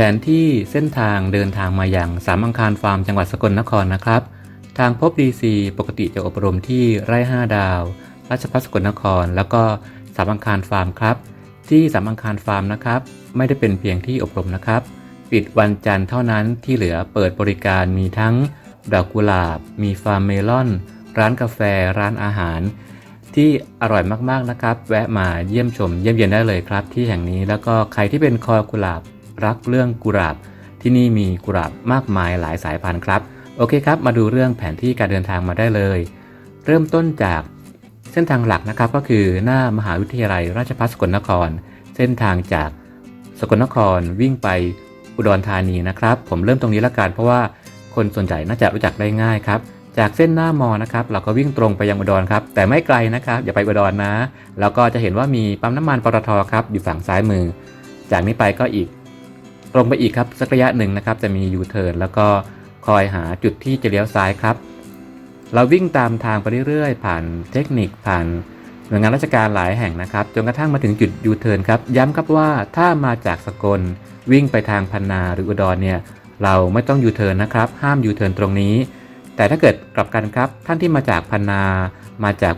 แผนที่เส้นทางเดินทางมาอย่างสามอังคารฟาร์มจังหวัดสกลนครนะครับ ทางพบดีซีปกติจะอบรมที่ไร่5ดาว ราชพัฒสกลนคร แล้วก็สามอังคารฟาร์มครับ ที่สามอังคารฟาร์มนะครับ ไม่ได้เป็นเพียงที่อบรมนะครับ ปิดวันจันทร์เท่านั้นที่เหลือเปิดบริการมีทั้งดอกกุหลาบ มีฟาร์มเมลอน ร้านกาแฟ ร้านอาหาร ที่อร่อยมากๆนะครับ แวะมาเยี่ยมชมเยี่ยมเยียนได้เลยครับ ที่แห่งนี้แล้วก็ใครที่เป็นคอกุหลาบ รักเรื่องกุหลาบ ที่นี่มีกุหลาบมากมายหลายสายพันธุ์ครับ โอเคครับ มาดูเรื่องแผนที่การเดินทางมาได้เลย เริ่มต้นจากเส้นทางหลักนะครับก็คือหน้ามหาวิทยาลัยราชภัฏสกลนคร เส้นทางจากสกลนครวิ่งไปอุดรธานีนะครับ ผมเริ่มตรงนี้ละกันเพราะว่าคนส่วนใหญ่น่าจะรู้จักได้ง่ายครับ จากเส้นหน้ามอนะครับ เราก็วิ่งตรงไปยังอุดรครับ แต่ไม่ไกลนะครับ อย่าไปอุดรนะ แล้วก็จะเห็นว่ามีปั๊มน้ำมันปตทครับอยู่ฝั่งซ้ายมือ จากนี้ไปก็อีก ตรงไปอีกครับสักระยะหนึ่งนะครับจะมียูเทิร์นแล้วก็คอยหาจุดที่จะเลี้ยวซ้ายครับ เราวิ่งตามทางไปเรื่อยๆ ผ่านเทคนิคผ่านหน่วยงานราชการหลายแห่งนะครับ จนกระทั่งมาถึงจุดยูเทิร์นครับ ย้ำครับว่าถ้ามาจากสกลวิ่งไปทางพันนาหรืออุดรเนี่ยเราไม่ต้องยูเทิร์นนะครับ ห้ามยูเทิร์นตรงนี้ แต่ถ้าเกิดกลับกันครับ ท่านที่มาจากพันนา มาจาก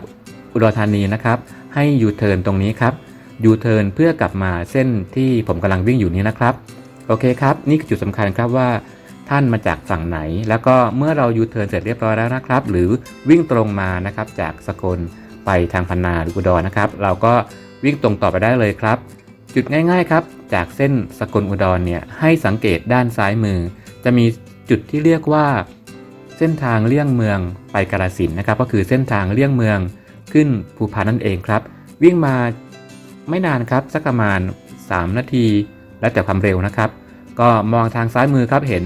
อุดรธานีนะครับ ให้ยูเทิร์นตรงนี้ครับยูเทิร์นเพื่อกลับมาเส้นที่ผมกำลังวิ่งอยู่นี้นะครับ โอเคครับ นี่คือจุดสำคัญครับว่าท่านมาจากฝั่งไหน แล้วก็เมื่อเรายูเทิร์นเสร็จเรียบร้อยแล้วนะครับ หรือวิ่งตรงมานะครับจากสกลไปทางพันนาหรืออุดรนะครับ เราก็วิ่งตรงต่อไปได้เลยครับ จุดง่ายๆครับจากเส้นสกลอุดรเนี่ยให้สังเกตด้านซ้ายมือ จะมีจุดที่เรียกว่า เส้นทางเลี่ยงเมืองไปกาลสินนะครับ ก็คือเส้นทางเลี่ยงเมืองขึ้นภูพานนั่นเองครับ วิ่งมาไม่นานครับสักประมาณ 3 นาที แล้วแต่ความเร็วนะครับ ก็มองทางซ้ายมือครับเห็น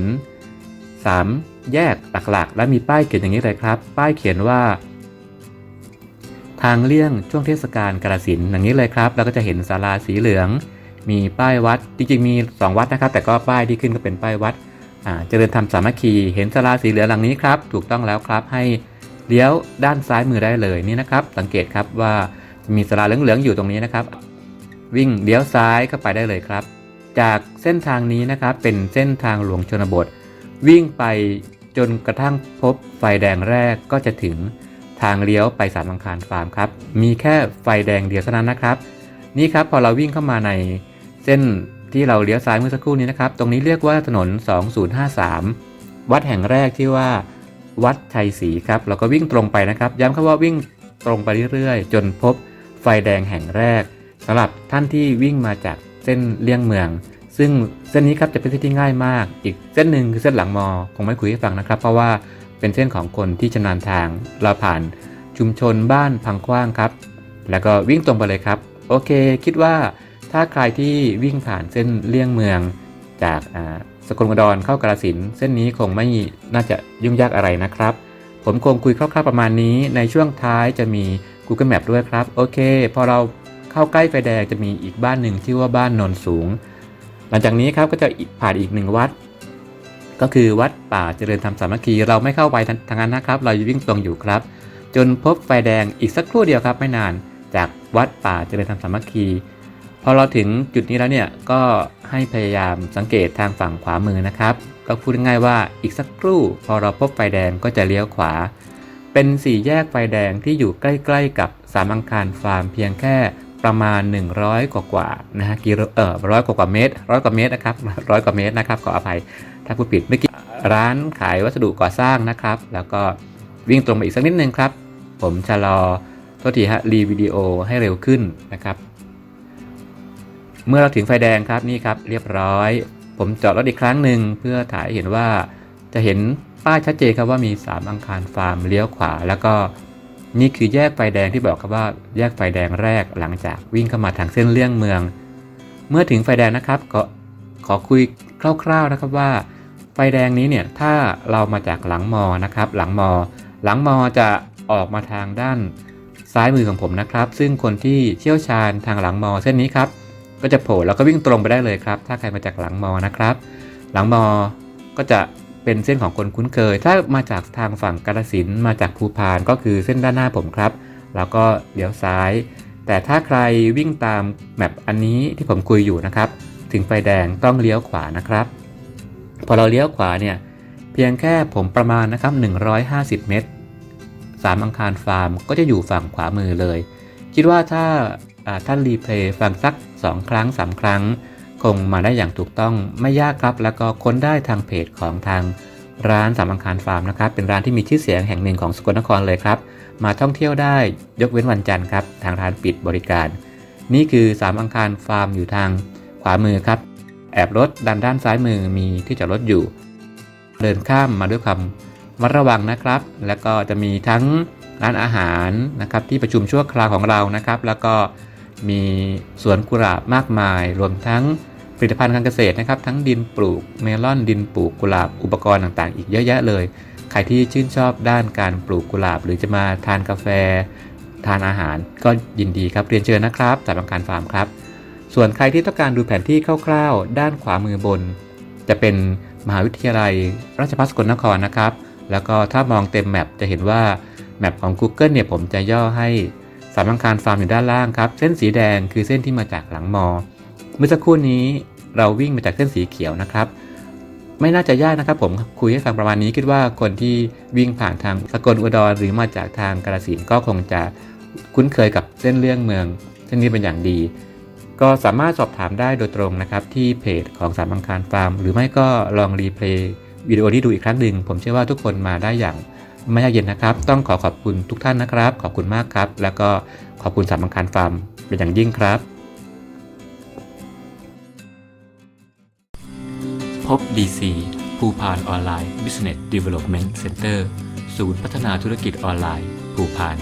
3 แยกหลักๆ และมีป้ายเขียนอย่างนี้เลยครับ ป้ายเขียนว่า ทางเลี่ยงช่วงเทศกาลกาลสินอย่างนี้เลยครับ แล้วก็จะเห็นศาลาสีเหลือง มีป้ายวัด จริงๆมี 2 วัดนะครับ แต่ก็ป้ายที่ขึ้นก็เป็นป้ายวัดเจริญธรรมสามัคคี เห็นศาลาสีเหลืองหลังนี้ครับ ถูกต้องแล้วครับให้เลี้ยวด้านซ้ายมือได้เลยนี่นะครับ สังเกตครับว่ามีศาลาเหลืองๆอยู่ตรงนี้นะครับ วิ่งเลี้ยวซ้ายเข้าไปได้เลยครับ จากเส้นทางนี้นะครับเป็นเส้นทางหลวงชนบท วิ่งไปจนกระทั่งพบไฟแดงแรกก็จะถึงทางเลี้ยวไปสามอังคารฟาร์มครับ มีแค่ไฟแดงเดียวเท่านั้นนะครับ นี่ครับพอเราวิ่งเข้ามาในเส้นที่เราเลี้ยวซ้ายเมื่อสักครู่นี้นะครับ ตรงนี้เรียกว่าถนน 2053 วัดแห่งแรกที่ว่า วัดชัยศรีครับ เราก็วิ่งตรงไปนะครับ ย้ำครับว่าวิ่งตรงไปเรื่อยๆ จนพบไฟแดงแห่งแรกสำหรับท่านที่วิ่งมาจาก เส้นเลี่ยงเมือง ซึ่งเส้นนี้ครับจะเป็นเส้นที่ง่ายมาก อีกเส้นหนึ่งคือเส้นหลังมอคงไม่คุยให้ฟังนะครับ เพราะว่าเป็นเส้นของคนที่ชำนาญทางเราผ่านชุมชนบ้านพังกว้างครับ แล้วก็วิ่งตรงไปเลยครับ โอเค คิดว่าถ้าใครที่วิ่งผ่านเส้นเลี่ยงเมือง จากสกลกดรเข้ากาสินเส้นนี้คงไม่น่าจะยุ่งยากอะไรนะครับ ผมคงคุยคร่าวๆประมาณนี้ในช่วงท้ายจะมี Google Map ด้วยครับ โอเค พอเรา เข้าใกล้ไฟแดงจะมีอีกบ้านหนึ่งที่ว่าบ้านนนสูง หลังจากนี้ครับก็จะผ่านอีกหนึ่งวัด ก็คือวัดป่าเจริญธรรมสามัคคีเราไม่เข้าไปทางนั้นนะครับ เราวิ่งตรงอยู่ครับ จนพบไฟแดงอีกสักครู่เดียวครับไม่นานจากวัดป่าเจริญธรรมสามัคคีพอเราถึงจุดนี้แล้วเนี่ยก็ให้พยายามสังเกตทางฝั่งขวามือนะครับ ก็พูดง่ายๆว่าอีกสักครู่ พอเราพบไฟแดงก็จะเลี้ยวขวา เป็นสี่แยกไฟแดงที่อยู่ใกล้ๆกับสามังคารฟาร์มเพียงแค่ ประมาณ 100 กว่ากว่านะฮะกิโลเออร้อยกว่ากว่าเมตรร้อยกว่าเมตรนะครับร้อยกว่าเมตรนะครับขออภัยถ้าผู้ผิดเมื่อกี้ร้านขายวัสดุก่อสร้างนะครับ แล้วก็วิ่งตรงไปอีกสักนิดนึงครับ ผมชะลอโทษทีฮะรีวิดีโอให้เร็วขึ้นนะครับเมื่อเราถึงไฟแดงครับนี่ครับเรียบร้อย ผมจอดรถอีกครั้งหนึ่งเพื่อถ่ายเห็นว่าจะเห็นป้ายชัดเจนครับว่ามี 3 อังคารฟาร์มเลี้ยวขวา แล้วก็ นี่คือแยกไฟแดงที่บอกครับว่าแยกไฟแดงแรกหลังจากวิ่งเข้ามาทางเส้นเลี่ยงเมือง เมื่อถึงไฟแดงนะครับก็ขอคุยคร่าวๆนะครับว่า ไฟแดงนี้เนี่ยถ้าเรามาจากหลังมอนะครับหลังมอ หลังมอจะออกมาทางด้านซ้ายมือของผมนะครับ ซึ่งคนที่เชี่ยวชาญทางหลังมอเส้นนี้ครับก็จะโผล่แล้วก็วิ่งตรงไปได้เลยครับ ถ้าใครมาจากหลังมอนะครับ หลังมอก็จะ เป็นเส้นของคนคุ้นเคย ถ้ามาจากทางฝั่งกาฬสินมาจากภูพานก็คือเส้นด้านหน้าผมครับ แล้วก็เลี้ยวซ้าย แต่ถ้าใครวิ่งตามแมปอันนี้ที่ผมคุยอยู่นะครับ ถึงไฟแดงต้องเลี้ยวขวานะครับ พอเราเลี้ยวขวาเนี่ยเพียงแค่ผมประมาณนะครับ 150 เมตรสามอังคารฟาร์มก็จะอยู่ฝั่งขวามือเลย คิดว่าถ้าอ่าท่านรีเพลย์ฟังสัก 2 ครั้ง 3 ครั้ง คงมาได้อย่างถูกต้องไม่ยากครับแล้วก็ค้นได้ทางเพจของทางร้านสามอังคารฟาร์มนะครับ เป็นร้านที่มีชื่อเสียงแห่งหนึ่งของสกลนครเลยครับ มาท่องเที่ยวได้ยกเว้นวันจันทร์ครับ ทางร้านปิดบริการ นี่คือสามอังคารฟาร์มอยู่ทางขวามือครับ แอบรถด้านด้านซ้ายมือมีที่จอดรถอยู่ เดินข้ามมาด้วยความมัดระวังนะครับ แล้วก็จะมีทั้งร้านอาหารนะครับที่ประชุมชั่วคราวของเรานะครับ แล้วก็ มีสวนกุหลาบมากมาย รวมทั้งผลิตภัณฑ์การเกษตรนะครับ ทั้งดินปลูกเมลอนดินปลูกกุหลาบอุปกรณ์ต่างๆ อีกเยอะแยะเลย ใครที่ชื่นชอบด้านการปลูกกุหลาบ หรือจะมาทานกาแฟ ทานอาหารก็ยินดีครับเรียนเชิญนะครับจากบางการฟาร์มครับ ส่วนใครที่ต้องการดูแผนที่คร่าวๆ ด้านขวามือบน จะเป็นมหาวิทยาลัย ราชภัฏสกลนครนะครับ แล้วก็ถ้ามองเต็มแมปจะเห็นว่าแมปของ Google เนี่ยผมจะย่อให้ สามอังคารฟาร์มอยู่ด้านล่างครับ เส้นสีแดงคือเส้นที่มาจากหลังมอ เมื่อสักครู่นี้เราวิ่งมาจากเส้นสีเขียวนะครับ ไม่น่าจะยากนะครับผมคุยให้ฟังประมาณนี้คิดว่าคนที่วิ่งผ่านทางสกลอุดรหรือมาจากทางกาฬสินก็คงจะคุ้นเคยกับเส้นเรื่องเมือง เส้นนี้เป็นอย่างดี ก็สามารถสอบถามได้โดยตรงนะครับ ที่เพจของสามอังคารฟาร์ม หรือไม่ก็ลองรีเพลย์วิดีโอที่ดูอีกครั้งหนึ่งผมเชื่อว่าทุกคนมาได้อย่าง ไม่ยากเย็นนะครับ ต้องขอขอบคุณทุกท่านนะครับ ขอบคุณมากครับ แล้วก็ขอบคุณสามังคารฟาร์มเป็นอย่างยิ่งครับ พบ DC ภูพานออนไลน์ Business Development Center ศูนย์พัฒนาธุรกิจออนไลน์ ภูพาน